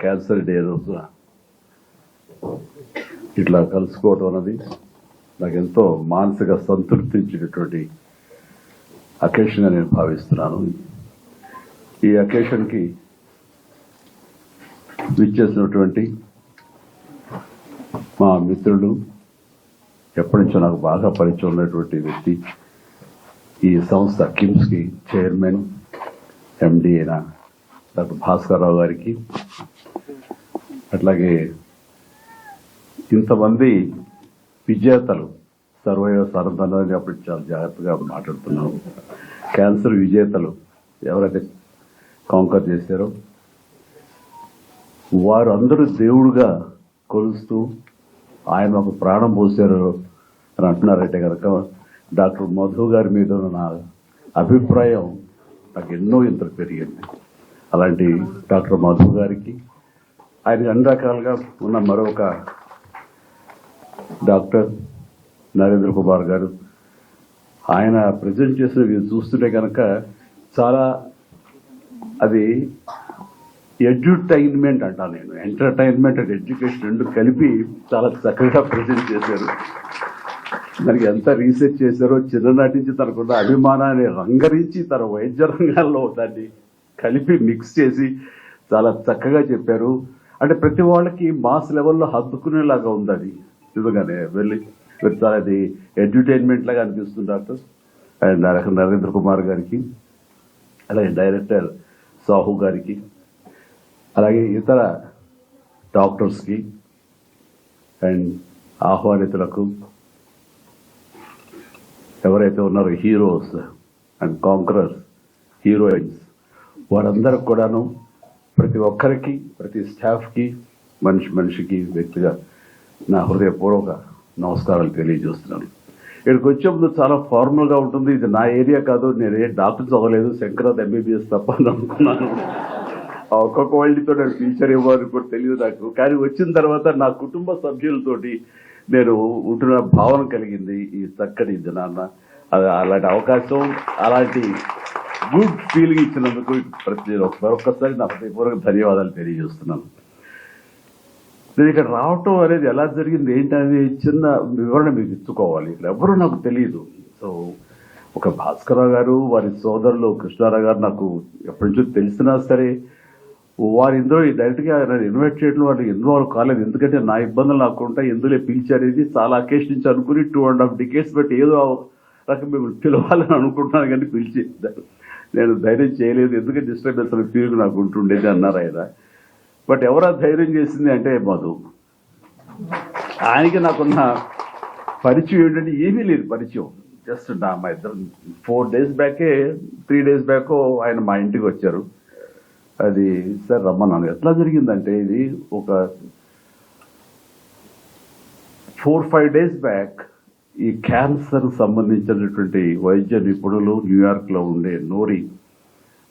Cancer day రోజున ఇట్లా కలుసుకోవటం అన్నది నాకు ఎంతో మానసిక సంతృప్తి ఇచ్చినటువంటి అకేషన్గా నేను భావిస్తున్నాను. ఈ అకేషన్కి విచ్చేసినటువంటి మా మిత్రులు ఎప్పటి నుంచో నాకు బాగా పరిచయం ఉన్నటువంటి వ్యక్తి ఈ సంస్థ కిమ్స్కి చైర్మన్ ఎండి అయిన డాక్టర్ భాస్కర్రావు గారికి అట్లాగే ఇంతమంది విజేతలు సర్వైవ సరదనని అప్పుడు చాలా జాగ్రత్తగా మాట్లాడుతున్నాను. క్యాన్సర్ విజేతలు ఎవరైతే కాంకర్ చేశారో వారు అందరూ దేవుడుగా కొలుస్తూ ఆయన ఒక ప్రాణం పోసారు అని అంటున్నారంటే కనుక డాక్టర్ మధు గారి మీద నా అభిప్రాయం నాకు ఎన్నో ఇంత పెరిగింది. అలాంటి డాక్టర్ మధు గారికి ఆయన అన్ని రకాలుగా ఉన్న మరొక డాక్టర్ నరేంద్ర కుమార్ గారు. ఆయన ప్రజెంట్ చేసినవి చూస్తుంటే కనుక చాలా అది ఎడ్యుటైన్మెంట్ అంటాను నేను. ఎంటర్టైన్మెంట్ అండ్ ఎడ్యుకేషన్ రెండు కలిపి చాలా చక్కగా ప్రజెంట్ చేశారు. దానికి ఎంత రీసెర్చ్ చేశారో చిన్ననాటి నుంచి తనకున్న అభిమానాన్ని రంగరించి తన వైద్య రంగాల్లో దాన్ని కలిపి మిక్స్ చేసి చాలా చక్కగా చెప్పారు. అంటే ప్రతి వాళ్ళకి మాస్ లెవెల్లో హత్తుకునేలాగా ఉంది అది. నిజంగానే వెళ్ళి పెడతారు చాలా అది ఎంటర్టైన్మెంట్ లాగా అనిపిస్తుంది డాక్టర్. అండ్ నరేంద్ర కుమార్ గారికి అలాగే డైరెక్టర్ సాహు గారికి అలాగే ఇతర డాక్టర్స్కి అండ్ ఆహ్వానితులకు ఎవరైతే ఉన్నారో హీరోస్ అండ్ కాంకరర్స్ హీరోయిన్స్ వారందరికి కూడాను ప్రతి ఒక్కరికి ప్రతి స్టాఫ్కి మనిషి మనిషికి వ్యక్తిగా నా హృదయపూర్వక నమస్కారాలు తెలియజేస్తున్నాను. ఇక్కడికి వచ్చే ముందు చాలా ఫార్మల్గా ఉంటుంది. ఇది నా ఏరియా కాదు నేను ఏ డాక్టర్ చదవలేదు శంకరాద్ ఎంబీబీఎస్ తప్ప అని అనుకున్నాను. ఆ ఒక్కొక్క వాళ్ళతో నేను ఫ్యూచర్ ఇవ్వాలని కూడా తెలియదు నాకు. కానీ వచ్చిన తర్వాత నా కుటుంబ సభ్యులతోటి నేను ఉంటున్న భావన కలిగింది ఈ చక్కటి నాన్న అది అలాంటి అవకాశం అలాంటి గుడ్ ఫీలింగ్ ఇచ్చినందుకు ప్రతి మరొకసారి నా హృదయపూర్వక ధన్యవాదాలు తెలియజేస్తున్నాను. నేను ఇక్కడ రావటం అనేది ఎలా జరిగింది ఏంటనేది చిన్న వివరణ మీకు ఇచ్చుకోవాలి. ఇక్కడ ఎవరు నాకు తెలియదు సో ఒక భాస్కరరావు గారు వారి సోదరులు కృష్ణారావు గారు నాకు ఎప్పటి నుంచో తెలిసినా సరే వారి ఇందులో డైరెక్ట్గా నన్ను ఇన్వైట్ చేయడం వాళ్ళు ఇన్వాల్వ్ కాలేదు. ఎందుకంటే నా ఇబ్బందులు నాకు ఉంటాయి. ఎందులో పిలిచారేది చాలా అకేషన్ నుంచి అనుకుని టూ అండ్ హాఫ్ డికేట్స్ బట్టి ఏదో రకం మిమ్మల్ని పిలవాలని అనుకుంటున్నాను కానీ పిలిచి నేను ధైర్యం చేయలేదు. ఎందుకంటే డిస్టర్బెన్స్ అనే ఫీలింగ్ నాకు ఉంటుండేది అన్నారు ఆయన. బట్ ఎవరా ధైర్యం చేసింది అంటే మధు. ఆయనకి నాకున్న పరిచయం ఏంటంటే ఏమీ లేదు పరిచయం. జస్ట్ నా మా ఇద్దరు ఫోర్ డేస్ బ్యాకే త్రీ డేస్ బ్యాక్ ఆయన మా ఇంటికి వచ్చారు. అది సార్ రమ్మన్నాను. ఎట్లా జరిగిందంటే ఇది ఒక ఫోర్ ఫైవ్ డేస్ బ్యాక్ ఈ క్యాన్సర్ సంబంధించినటువంటి వైద్య నిపుణులు న్యూయార్క్లో ఉండే నోరి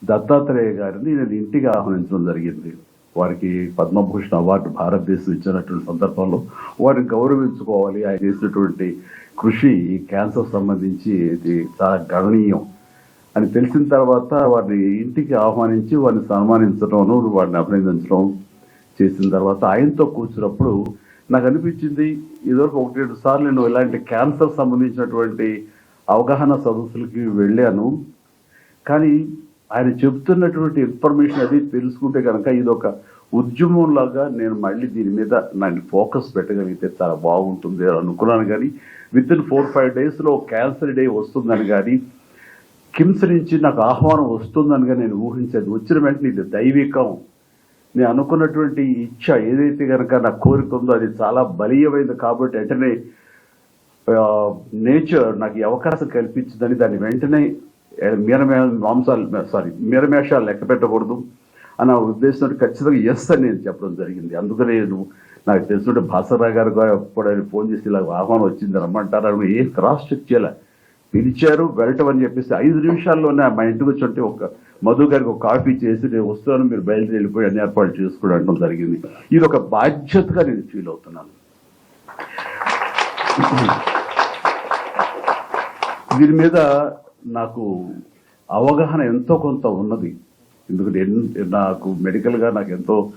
దత్తాత్రేయ గారిని నేను ఇంటికి ఆహ్వానించడం జరిగింది. వారికి పద్మభూషణ్ అవార్డు భారతదేశం ఇచ్చినటువంటి సందర్భంలో వారిని గౌరవించుకోవాలి. ఆయన చేసినటువంటి కృషి ఈ క్యాన్సర్ సంబంధించి ఇది చాలా గణనీయం అని తెలిసిన తర్వాత వారిని ఇంటికి ఆహ్వానించి వారిని సన్మానించడం వారిని అభినందించడం చేసిన తర్వాత ఆయనతో కూర్చున్నప్పుడు నాకు అనిపించింది ఇదివరకు ఒకటి రెండు సార్లు నేను ఇలాంటి క్యాన్సర్ సంబంధించినటువంటి అవగాహన సదస్సులకి వెళ్ళాను. కానీ ఆయన చెప్తున్నటువంటి ఇన్ఫర్మేషన్ అది తెలుసుకుంటే కనుక ఇది ఒక ఉద్యమం లాగా నేను మళ్ళీ దీని మీద నన్ను ఫోకస్ పెట్టగలిగితే చాలా బాగుంటుంది అని అనుకున్నాను. కానీ విత్ ఇన్ ఫోర్ ఫైవ్ డేస్లో క్యాన్సర్ డే వస్తుందని కానీ కిమ్స్ నుంచి నాకు ఆహ్వానం వస్తుందని కానీ నేను ఊహించాను వచ్చిన వెంటనే ఇది దైవికం. నేను అనుకున్నటువంటి ఇచ్చ ఏదైతే కనుక నా కోరిక ఉందో అది చాలా బలీయమైంది కాబట్టి వెంటనే నేచర్ నాకు ఈ అవకాశం కల్పించిందని దాన్ని వెంటనే మీరమే మాంసాలు సారీ మీరమేషాలు లెక్క పెట్టకూడదు అన్న ఉద్దేశంతో ఖచ్చితంగా ఎస్ అని నేను చెప్పడం జరిగింది. అందుకనే నువ్వు నాకు తెలిసినట్టు భాస్కరరావు గారు కూడా ఫోన్ చేసి ఇలా ఆహ్వానం వచ్చింది రమ్మంటారు? అని ఏం క్రాస్ చెక్ చేయలే? పిలిచారు వెళ్ళటం అని చెప్పేసి ఐదు నిమిషాల్లోనే మా ఇంటికి వచ్చి ఉంటే ఒక మధు గారికి ఒక కాఫీ చేసి నేను వస్తాను మీరు బయలుదేరి వెళ్ళిపోయి అన్ని ఏర్పాటు చేసుకోవడం జరిగింది. ఇది ఒక బాధ్యతగా నేను ఫీల్ అవుతున్నాను. దీని మీద నాకు అవగాహన ఎంతో కొంత ఉన్నది. ఎందుకంటే ఎన్- నాకు మెడికల్గా నాకు ఎంతో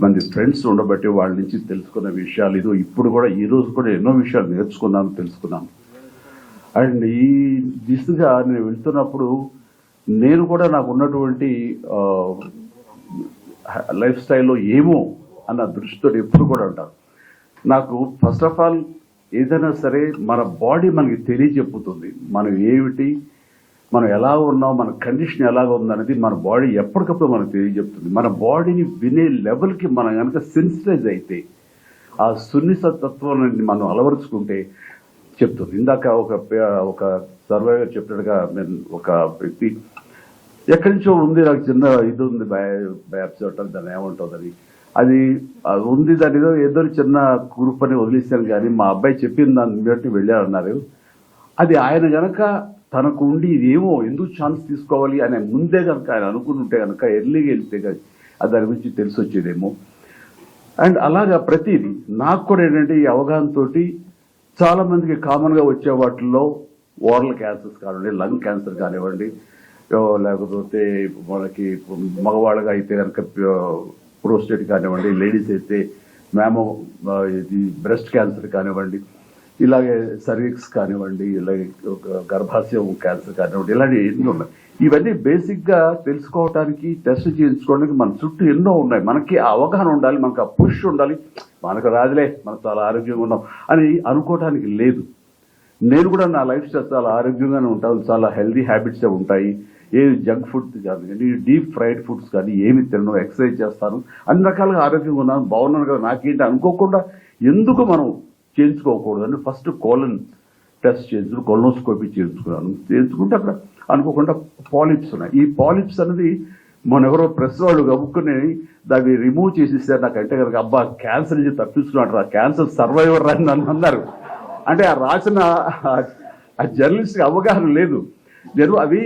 మంది ఫ్రెండ్స్ ఉండబట్టి వాళ్ళ నుంచి తెలుసుకున్న విషయాలు ఇదో ఇప్పుడు కూడా ఈ రోజు కూడా ఎన్నో విషయాలు నేర్చుకున్నాను తెలుసుకున్నాను. అండ్ ఈ దిశగా నేను వెళ్తున్నప్పుడు నేను కూడా నాకు ఉన్నటువంటి లైఫ్ స్టైల్లో ఏమో అన్న దృష్టితో ఎప్పుడు కూడా ఉంటాను. నాకు ఫస్ట్ ఆఫ్ ఆల్ ఏదైనా సరే మన బాడీ మనకి తెలియజెప్పుతుంది. మనం ఏమిటి మనం ఎలా ఉన్నాం మన కండిషన్ ఎలాగ ఉందనేది మన బాడీ ఎప్పటికప్పుడు మనకు తెలియజెప్తుంది. మన బాడీని వినే లెవెల్కి మనం కనుక సెన్సిటైజ్ అయితే ఆ సున్నిత తత్వాన్ని మనం అలవరుచుకుంటే చెప్తుంది. ఇందాక ఒక పే- ఒక సర్వైవర్ చెప్పినట్టుగా నేను ఒక వ్యక్తి ఎక్కడి నుంచో ఉంది నాకు చిన్న ఇది ఉంది బ్యాప్స్ ఉంటుంది దాన్ని ఏమంటుందని అది అది ఉంది దాని ఏదో ఏదో చిన్న గ్రూప్ అని వదిలేశాను కానీ మా అబ్బాయి చెప్పిన దాన్ని బట్టి వెళ్ళారన్నారు. అది ఆయన గనక తనకు ఉండి ఇదేమో ఎందుకు ఛాన్స్ తీసుకోవాలి అని ముందే కనుక ఆయన అనుకుని ఉంటే కనుక ఎర్లీగా వెళ్తే కానీ అది దాని గురించి తెలిసి వచ్చేదేమో. అండ్ అలాగా ప్రతిదీ. నాకు కూడా ఏంటంటే ఈ అవగాహనతో చాలామందికి చాలా మందికి వచ్చే వాటిల్లో ఓరల్ క్యాన్సర్స్ కానివ్వండి లంగ్ క్యాన్సర్ కానివ్వండి లేకపోతే మనకి మగవాళ్ళగా అయితే కనుక ప్రోస్టేట్ కానివ్వండి లేడీస్ అయితే మ్యామో ఇది బ్రెస్ట్ క్యాన్సర్ కానివ్వండి ఇలాగే సర్వీక్స్ కానివ్వండి ఇలాగే ఒక గర్భాశయం క్యాన్సర్ కానివ్వండి ఇలాంటివి ఎన్ని ఉన్నాయి. ఇవన్నీ బేసిక్గా తెలుసుకోవడానికి టెస్ట్ చేయించుకోవడానికి మన చుట్టూ ఎన్నో ఉన్నాయి. మనకి అవగాహన ఉండాలి మనకు ఆ పుష్ ఉండాలి. మనకు రాదులే మనం చాలా ఆరోగ్యంగా ఉన్నాం అని అనుకోవటానికి లేదు. నేను కూడా నా లైఫ్ స్టైల్ చాలా ఆరోగ్యంగానే ఉంటాను చాలా హెల్దీ హ్యాబిట్స్ ఉంటాయి. ఏవి జంక్ ఫుడ్ కానీ డీప్ ఫ్రైడ్ ఫుడ్స్ కానీ ఏమి తినను ఎక్సర్సైజ్ చేస్తాను. అన్ని రకాలుగా ఆరోగ్యంగా ఉన్నాను బాగున్నాను కదా నాకేంటి అనుకోకుండా ఎందుకు మనం చేయించుకోకూడదు అని ఫస్ట్ కోలన్ టెస్ట్ చేయించుకుని కొలనోస్కోపీ చేయించుకున్నాను. చేయించుకుంటే అక్కడ అనుకోకుండా పాలిప్స్ ఉన్నాయి. ఈ పాలిప్స్ అనేది మన ఎవరో ప్రెస్ వాళ్ళు గబుక్కుని దాన్ని రిమూవ్ చేసేసారు. నాకంటే కనుక అబ్బా క్యాన్సర్ నుంచి తప్పించుకున్నాడు రా క్యాన్సర్ సర్వైవర్ అని నన్ను అన్నారు. అంటే ఆ రాసిన ఆ- ఆ జర్నలిస్ట్ అవగాహన లేదు. నేను అవి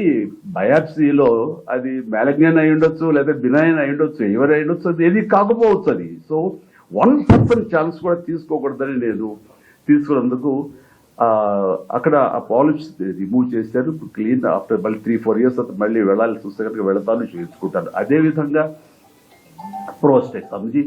బయాప్సీలో అది మ్యాలగ్నియన్ అయి ఉండొచ్చు లేదా బినాయన్ అయి ఉండొచ్చు ఎవరు అయి ఉండొచ్చు అది ఏది కాకపోవచ్చు అది. సో వన్ పర్సెంట్ ఛాన్స్ కూడా తీసుకోకూడదని నేను తీసుకున్నందుకు అక్కడ ఆ పాలిష్ రిమూవ్ చేశారు క్లీన్ ఆఫ్టర్ మళ్ళీ త్రీ ఫోర్ ఇయర్స్ తర్వాత మళ్ళీ వెళ్ళాల్సి వస్తే కనుక వెళతాను చేయించుకుంటాను అదేవిధంగా ప్రోస్టేట్ సంబంధించి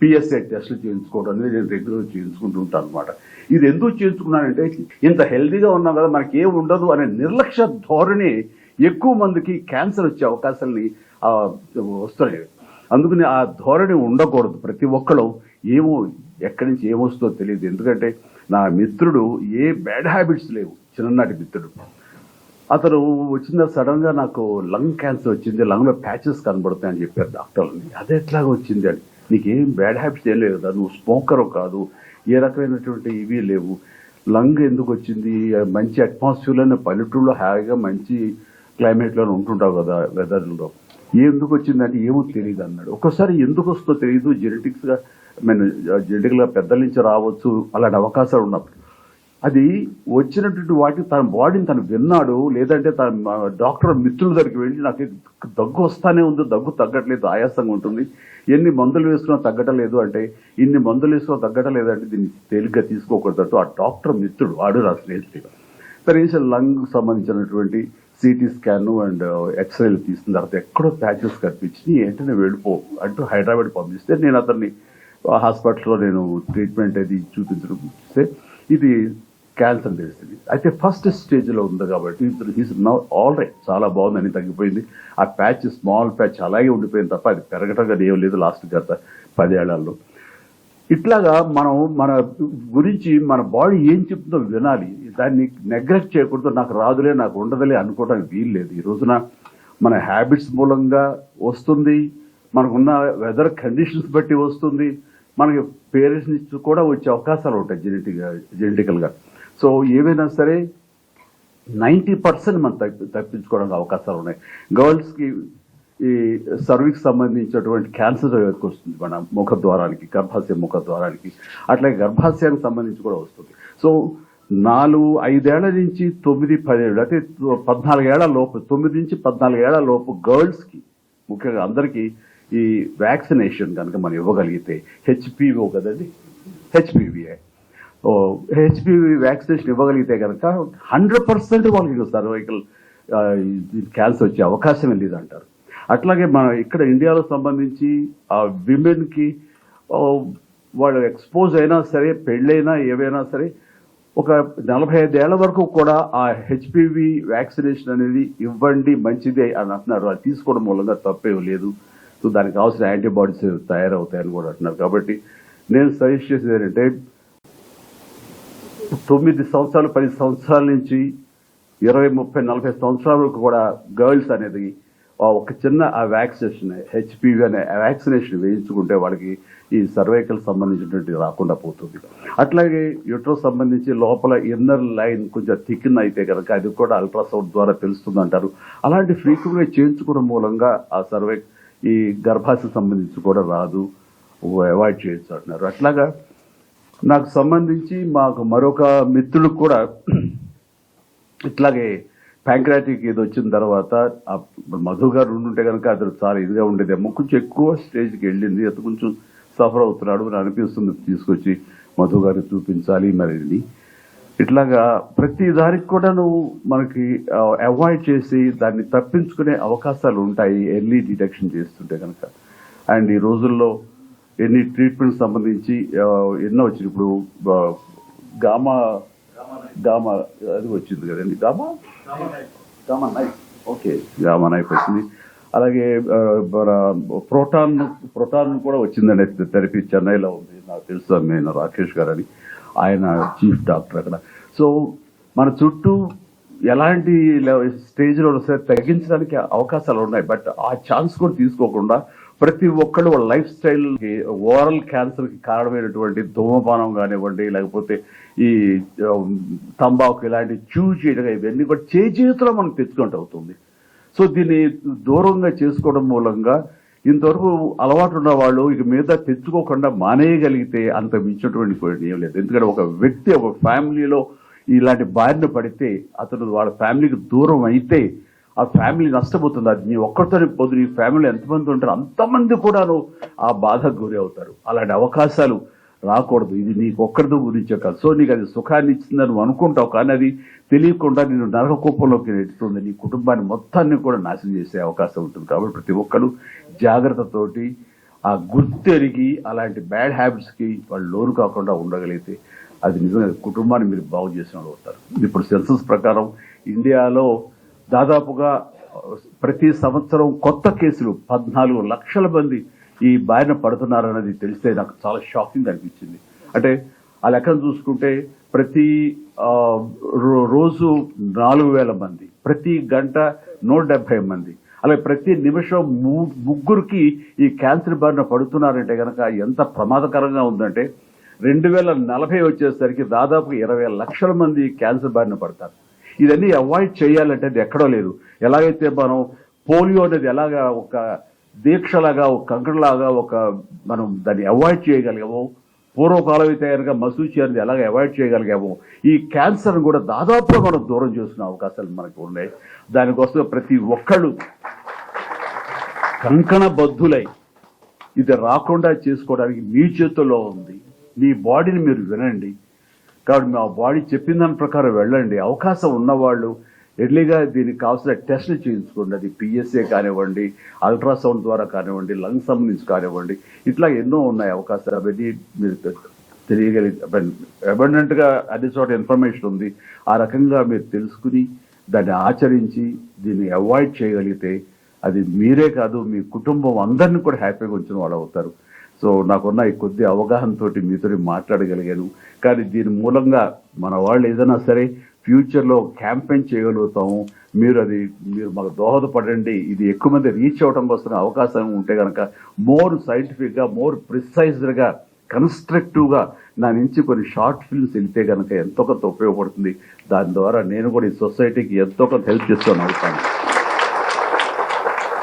పిఎస్ఏ టెస్టులు చేయించుకోవడం అనేది నేను రెగ్యులర్ చేయించుకుంటూ ఉంటాను అనమాట ఇది ఎందుకు చేయించుకున్నానంటే ఇంత హెల్దీగా ఉన్నాం కదా మనకి ఏం ఉండదు అనే నిర్లక్ష్య ధోరణి ఎక్కువ మందికి క్యాన్సర్ వచ్చే అవకాశాలని వస్తాయి వస్తున్నాయి అందుకని ఆ ధోరణి ఉండకూడదు. ప్రతి ఒక్కరు ఏమో ఎక్కడి నుంచి ఏమొస్తుందో తెలియదు. ఎందుకంటే నా మిత్రుడు ఏ బ్యాడ్ హ్యాబిట్స్ లేవు. చిన్ననాటి మిత్రుడు. అతను వచ్చిన సడన్గా నాకు లంగ్ క్యాన్సర్ వచ్చింది లంగ్లో ప్యాచెస్ కనబడతాయని చెప్పారు డాక్టర్ని అదే ఎట్లాగా వచ్చింది అని. నీకేం బ్యాడ్ హ్యాబిట్స్ ఏం లేదు కదా నువ్వు స్మోకర్ కాదు ఏ రకమైనటువంటి ఇవి లేవు. లంగ్ ఎందుకు వచ్చింది? మంచి అట్మాస్ఫియర్లోనే పల్లెటూరులో హాయిగా మంచి క్లైమేట్లో ఉంటుంటావు కదా వెదర్లో ఎందుకు వచ్చిందంటే ఏమో తెలియదు అన్నాడు. ఒక్కోసారి ఎందుకు వస్తుందో తెలియదు జెనెటిక్స్గా మీన్ పెద్దల నుంచి రావచ్చు అలాంటి అవకాశాలు ఉన్నప్పుడు. అది వచ్చినటువంటి వాటిని తన బాడీని తను విన్నాడు లేదంటే తన డాక్టర్ మిత్రుల దగ్గరికి వెళ్ళి నాకు దగ్గు వస్తానే ఉంది దగ్గు తగ్గట్లేదు ఆయాసంగా ఉంటుంది. ఎన్ని మందులు వేసుకున్నా తగ్గటలేదు అంటే ఇన్ని మందులు వేసుకున్నా తగ్గటలేదు లేదంటే దీన్ని తేలిగ్గా తీసుకోకూడదు ఆ డాక్టర్ మిత్రుడు వాడు నా స్నేహితుడు. కనీసం లంగ్ సంబంధించినటువంటి సిటీ స్కాన్ అండ్ ఎక్స్రేలు తీసిన తర్వాత ఎక్కడో ప్యాచెస్ కనిపించి వెంటనే వెళ్ళిపో అంటూ హైదరాబాద్ పంపిస్తే నేను అతన్ని హాస్పిటల్లో నేను ట్రీట్మెంట్ అది చూపించడం చూస్తే ఇది క్యాన్సర్ తెలిసింది అయితే ఫస్ట్ స్టేజ్లో ఉంది కాబట్టి హీస్ నౌ ఆల్ రైట్ చాలా బాగుందని తగ్గిపోయింది. ఆ ప్యాచ్ స్మాల్ ప్యాచ్ అలాగే ఉండిపోయింది తప్ప అది పెరగటం కదా ఏం లేదు లాస్ట్ గత పదేళ్ళలో. ఇట్లాగా మనం మన గురించి మన బాడీ ఏం చెప్తుందో వినాలి. దాన్ని నెగ్లెక్ట్ చేయకూడదు. నాకు రాదులే నాకు ఉండదులే అనుకోవడానికి వీల్లేదు ఈ రోజున మన హ్యాబిట్స్ మూలంగా వస్తుంది. మనకున్న వెదర్ కండిషన్స్ బట్టి వస్తుంది. మనకి పేరెంట్స్ నుంచి కూడా వచ్చే అవకాశాలు ఉంటాయి జెనెటిక్ జెనెటికల్గా. సో ఏవైనా సరే నైంటీ పర్సెంట్ మనం తప్పి తప్పించుకోవడానికి అవకాశాలు ఉన్నాయి. గర్ల్స్కి ఈ సర్వీస్ సంబంధించినటువంటి క్యాన్సర్ వస్తుంది మన ముఖ ద్వారానికి గర్భాశయ ముఖ ద్వారానికి అట్లాగే గర్భాశయానికి సంబంధించి కూడా వస్తుంది. సో నాలుగు ఐదేళ్ళ నుంచి తొమ్మిది పదేళ్ళు అంటే పద్నాలుగేళ్ళ లోపు తొమ్మిది నుంచి పద్నాలుగేళ్ళ లోపు గర్ల్స్కి ముఖ్యంగా అందరికీ ఈ వ్యాక్సినేషన్ కనుక మనం ఇవ్వగలిగితే హెచ్పిఓ కదండి? హెచ్పివిఐ. హెచ్పివి వ్యాక్సినేషన్ ఇవ్వగలిగితే కనుక హండ్రెడ్ పర్సెంట్ వాళ్ళకి సర్వైకల్ క్యాన్సర్ వచ్చే అవకాశం లేదంటారు. అట్లాగే మన ఇక్కడ ఇండియాలో సంబంధించి ఆ విమెన్కి వాళ్ళు ఎక్స్పోజ్ అయినా సరే పెళ్ళైనా ఏవైనా సరే ఒక నలభై ఐదేళ్ళ వరకు కూడా ఆ హెచ్పివి వ్యాక్సినేషన్ అనేది ఇవ్వండి మంచిదే అని అంటున్నారు. అది తీసుకోవడం మూలంగా తప్పేం లేదు. సో దానికి కావాల్సిన యాంటీబాడీస్ తయారవుతాయని కూడా అంటున్నారు. కాబట్టి నేను సజెస్ట్ చేసేది ఏంటంటే తొమ్మిది సంవత్సరాలు పది సంవత్సరాల నుంచి ఇరవై ముప్పై నలభై సంవత్సరాల వరకు కూడా గర్ల్స్ అనేది ఒక చిన్న ఆ వ్యాక్సినేషన్ హెచ్పివి అనే వ్యాక్సినేషన్ వేయించుకుంటే వాళ్ళకి ఈ సర్వైకల్ సంబంధించినటువంటి రాకుండా పోతుంది. అట్లాగే యుట్రో సంబంధించి లోపల ఇన్నర్ లైన్ కొంచెం థిక్న్ అయితే కనుక అది కూడా అల్ట్రాసౌండ్ ద్వారా తెలుస్తుంది అంటారు అలాంటి ఫ్రీక్వెంట్గా చేయించుకోవడం మూలంగా ఆ సర్వై ఈ గర్భాశయ సంబంధించి కూడా రాదు. అవాయిడ్ చేయొచ్చు అంటున్నారు. అట్లాగా నాకు సంబంధించి మాకు మరొక మిత్రులకు కూడా ఇట్లాగే ప్యాంక్రాటిక్ ఇది వచ్చిన తర్వాత మధు గారు ఉండుంటే కనుక అతను చాలా ఇదిగా ఉండేదేమో కొంచెం ఎక్కువ స్టేజ్కి వెళ్ళింది. అతను కొంచెం సఫర్ అవుతున్నాడు. అని అనిపిస్తుంది తీసుకొచ్చి మధు గారికి చూపించాలి మరి ఇట్లాగా ప్రతి దానికి కూడా నువ్వు మనకి అవాయిడ్ చేసి దాన్ని తప్పించుకునే అవకాశాలు ఉంటాయి. ఎర్లీ డిటెక్షన్ చేస్తుంటే కనుక అండ్ ఈ రోజుల్లో ఎన్ని ట్రీట్మెంట్ సంబంధించి ఎన్నో వచ్చింది. ఇప్పుడు గామా గామా అది వచ్చింది కదండి. Gamma? Gamma knife. Okay gamma knife వచ్చింది. అలాగే మన ప్రోటాన్ ప్రోటాన్ కూడా వచ్చిందండి. థెరపీ చెన్నైలో ఉంది. నాకు తెలుసు నేను రాకేష్ గారు అని ఆయన చీఫ్ డాక్టర్ అక్కడ. సో మన చుట్టూ ఎలాంటి స్టేజ్లో సరే తగ్గించడానికి అవకాశాలు ఉన్నాయి. బట్ ఆ ఛాన్స్ కూడా తీసుకోకుండా ప్రతి ఒక్కళ్ళు వాళ్ళ లైఫ్ స్టైల్కి ఓరల్ క్యాన్సర్కి కారణమైనటువంటి ధూమపానం కానివ్వండి లేకపోతే ఈ um, తంబాకు ఇలాంటి చూ చేయడం ఇవన్నీ కూడా చే చేతిలో మనం తెచ్చుకుంటూ అవుతుంది. సో దీన్ని దూరంగా చేసుకోవడం మూలంగా ఇంతవరకు అలవాటు ఉన్న వాళ్ళు ఇక మీద తెచ్చుకోకుండా మానేయగలిగితే అంత మించినటువంటి పోటీ ఏం లేదు. ఎందుకంటే ఒక వ్యక్తి ఒక ఫ్యామిలీలో ఇలాంటి బారిన పడితే అతను వాళ్ళ ఫ్యామిలీకి దూరం అయితే ఆ ఫ్యామిలీ నష్టపోతుంది. అది నీ ఒక్కరితోనే పోదు నీ ఫ్యామిలీ ఎంతమంది ఉంటారు అంతమంది కూడాను ఆ బాధకు గురి అవుతారు. అలాంటి అవకాశాలు రాకూడదు. ఇది నీకు ఒక్కరితో గురించే కాదు. సో నీకు అది సుఖాన్ని ఇచ్చిందని నువ్వు అనుకుంటావు. కానీ అది తెలియకుండా నేను నరక కూపంలోకి నెట్టుతుంది. నీ కుటుంబాన్ని మొత్తాన్ని కూడా నాశనం చేసే అవకాశం ఉంటుంది. కాబట్టి ప్రతి ఒక్కరు జాగ్రత్తతోటి ఆ గుర్తెరిగి అలాంటి బ్యాడ్ హ్యాబిట్స్కి వాళ్ళు లోను కాకుండా ఉండగలిగితే అది నిజంగా కుటుంబాన్ని మీరు బాగు చేసిన వాళ్ళు అవుతారు. ఇప్పుడు సెన్సస్ ప్రకారం ఇండియాలో దాదాపుగా ప్రతి సంవత్సరం కొత్త కేసులు పద్నాలుగు లక్షల మంది ఈ బారిన పడుతున్నారన్నది తెలిస్తే నాకు చాలా షాకింగ్ అనిపించింది. అంటే ఆ లెక్కను చూసుకుంటే ప్రతి రో- రోజు నాలుగు వేల మంది ప్రతి గంట నూట డెబ్బై మంది. అలాగే ప్రతి నిమిషం ము- ముగ్గురికి ఈ క్యాన్సర్ బారిన పడుతున్నారంటే కనుక ఎంత ప్రమాదకరంగా ఉందంటే రెండు వేల నలభై వచ్చేసరికి దాదాపు ఇరవై లక్షల మంది క్యాన్సర్ బారిన పడతారు. ఇదన్నీ అవాయిడ్ చేయాలంటే అది ఎక్కడో లేదు. ఎలాగైతే మనం పోలియో అనేది ఎలాగా ఒక దీక్షలాగా ఒక కంకణలాగా ఒక మనం దాన్ని అవాయిడ్ చేయగలిగాము పూర్వకాలం అయితే కనుక మసూచి అనేది ఎలాగ అవాయిడ్ చేయగలిగాము ఈ క్యాన్సర్ని కూడా దాదాపుగా మనం దూరం చేసిన అవకాశాలు మనకు ఉన్నాయి. దానికోసం ప్రతి ఒక్కళ్ళు కంకణ బద్దులై ఇది రాకుండా చేసుకోవడానికి మీ చేతుల్లో ఉంది. మీ బాడీని మీరు వినండి. కాబట్టి మా బాడీ చెప్పిన దాని ప్రకారం వెళ్ళండి. అవకాశం ఉన్నవాళ్ళు ఎర్లీగా దీనికి కావాల్సిన టెస్ట్లు చేయించుకోండి. అది పిఎస్ఏ కానివ్వండి అల్ట్రాసౌండ్ ద్వారా కానివ్వండి లంగ్ సంబంధించి కానివ్వండి ఇట్లా ఎన్నో ఉన్నాయి అవకాశాలు. అవన్నీ మీరు తెలియగలిగి అబండెంట్ అన్ని చోట ఇన్ఫర్మేషన్ ఉంది. ఆ రకంగా మీరు తెలుసుకుని దాన్ని ఆచరించి దీన్ని అవాయిడ్ చేయగలిగితే అది మీరే కాదు మీ కుటుంబం అందరిని కూడా హ్యాపీగా ఉంచిన వాళ్ళు అవుతారు. సో నాకున్న ఈ కొద్ది అవగాహనతో మీతో మాట్లాడగలిగాను. కానీ దీని మూలంగా మన వాళ్ళు ఏదైనా సరే ఫ్యూచర్లో క్యాంపెయిన్ చేయగలుగుతాము. మీరు అది మీరు మాకు దోహదపడండి. ఇది ఎక్కువ మంది రీచ్ అవడం కోసం అవకాశం ఉంటే కనుక మోర్ సైంటిఫిక్గా మోర్ ప్రిసైజ్డ్గా కన్స్ట్రక్టివ్గా నా నుంచి కొన్ని షార్ట్ ఫిల్మ్స్ వెళ్తే కనుక ఎంతో కొంత ఉపయోగపడుతుంది. దాని ద్వారా నేను కూడా ఈ సొసైటీకి ఎంతో కొంత హెల్ప్ చేస్తాను అవుతాను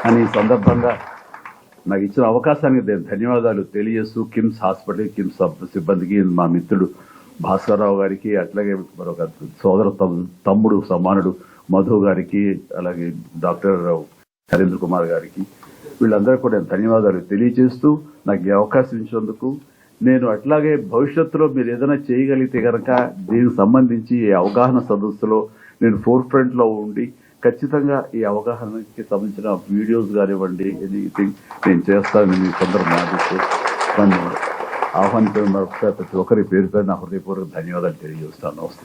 అని ఈ సందర్భంగా నాకు ఇచ్చిన అవకాశానికి నేను ధన్యవాదాలు తెలియజేస్తూ కిమ్స్ హాస్పిటల్ కిమ్స్ సిబ్బందికి మా మిత్రుడు భాస్కర్రావు గారికి అట్లాగే మరొక సోదర తమ్ముడు సమానుడు మధు గారికి అలాగే డాక్టర్ హరేంద్ర కుమార్ గారికి వీళ్ళందరూ కూడా నేను ధన్యవాదాలు తెలియజేస్తూ నాకు ఈ అవకాశం ఇచ్చినందుకు నేను అట్లాగే భవిష్యత్తులో మీరు ఏదైనా చేయగలిగితే కనుక దీనికి సంబంధించి ఈ అవగాహన సదస్సులో నేను ఫోర్ ఫ్రంట్లో ఉండి ఖచ్చితంగా ఈ అవగాహనకి సంబంధించిన వీడియోస్ కానివ్వండి ఎనీథింగ్ నేను చేస్తానని మీ కొందరు మాటిస్తూ. నన్ను ఆహ్వానించిన మరొకసారి ప్రతి ఒక్కరి పేరు పేరు నా హృదయపూర్వక ధన్యవాదాలు తెలియజేస్తాను. నమస్తే.